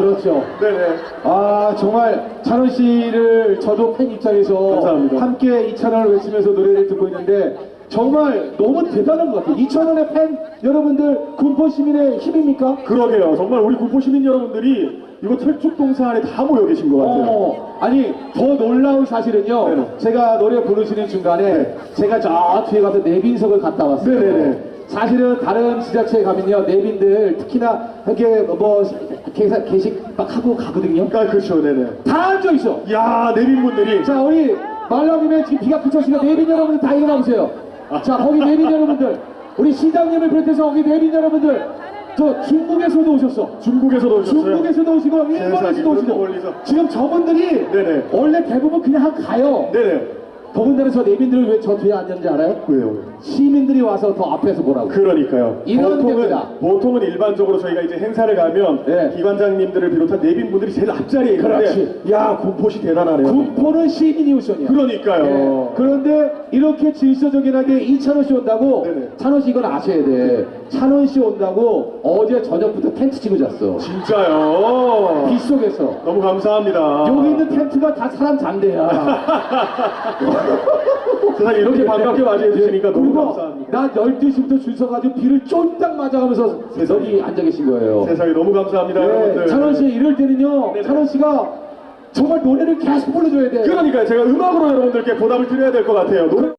그렇죠. 네네. 아 정말 찬원 씨를 저도 팬 입장에서 감사합니다. 함께 이찬원을 외치면서 노래를 듣고 있는데 정말 너무 대단한 것 같아요. 이찬원의 팬 여러분들 군포 시민의 힘입니까? 그러게요. 정말 우리 군포 시민 여러분들이 이거 철쭉동사 안에 다 모여 계신 것 같아요. 어, 아니 더 놀라운 사실은요. 네네. 제가 노래 부르시는 중간에 제가 저 뒤에 가서 내빈석을 갔다 왔어요. 네네네. 사실은 다른 지자체에 가면요 내빈들 특히나 이렇게 뭐 계산 게식 막 하고 가거든요. 아, 그렇죠. 네네. 다 앉아 있어. 야, 내빈분들이. 자 우리 말라님의 지금 비가 그쳤으니까 내빈 여러분들 다 일어나 보세요. 자 거기 내빈 여러분들 우리 시장님을 비롯해서 거기 내빈 여러분들 저 중국에서도 오셨어. 중국에서도 오셨어요. 중국에서도 오시고 일본에서도 오시고. 지금 저분들이 네네. 원래 대부분 그냥 가요. 네네. 더군다나 저 내빈들을 왜 저 뒤에 앉았는지 알아요? 왜요? 시민들이 와서 더 앞에서 보라고. 그러니까요. 이런 보통은, 데입니다. 보통은 일반적으로 저희가 이제 행사를 가면 네. 기관장님들을 비롯한 내빈분들이 제일 앞자리에 있는데 그렇지. 야, 군포시 대단하네요. 군포는 시민이 우선이야. 그러니까요. 예. 그런데 이렇게 질서정연하게 이찬원 씨 온다고 네네. 찬원 씨 이건 아셔야 돼. 찬원 씨 온다고 어제 저녁부터 텐트 치고 잤어. 진짜요. 빗속에서. 너무 감사합니다. 여기 있는 텐트가 다 사람 잔대야. 세상에 이렇게 반갑게 맞이해 주시니까 너무 감사합니다. 나 12시부터 줄 서가지고 비를 쫄딱 맞아가면서 여기 앉아 계신 거예요. 세상에 너무 감사합니다, 네, 여러분들. 찬원 씨 이럴 때는요. 찬원 씨가 정말 노래를 계속 불러줘야 돼. 그러니까 제가 음악으로 여러분들께 보답을 드려야 될 것 같아요. 노래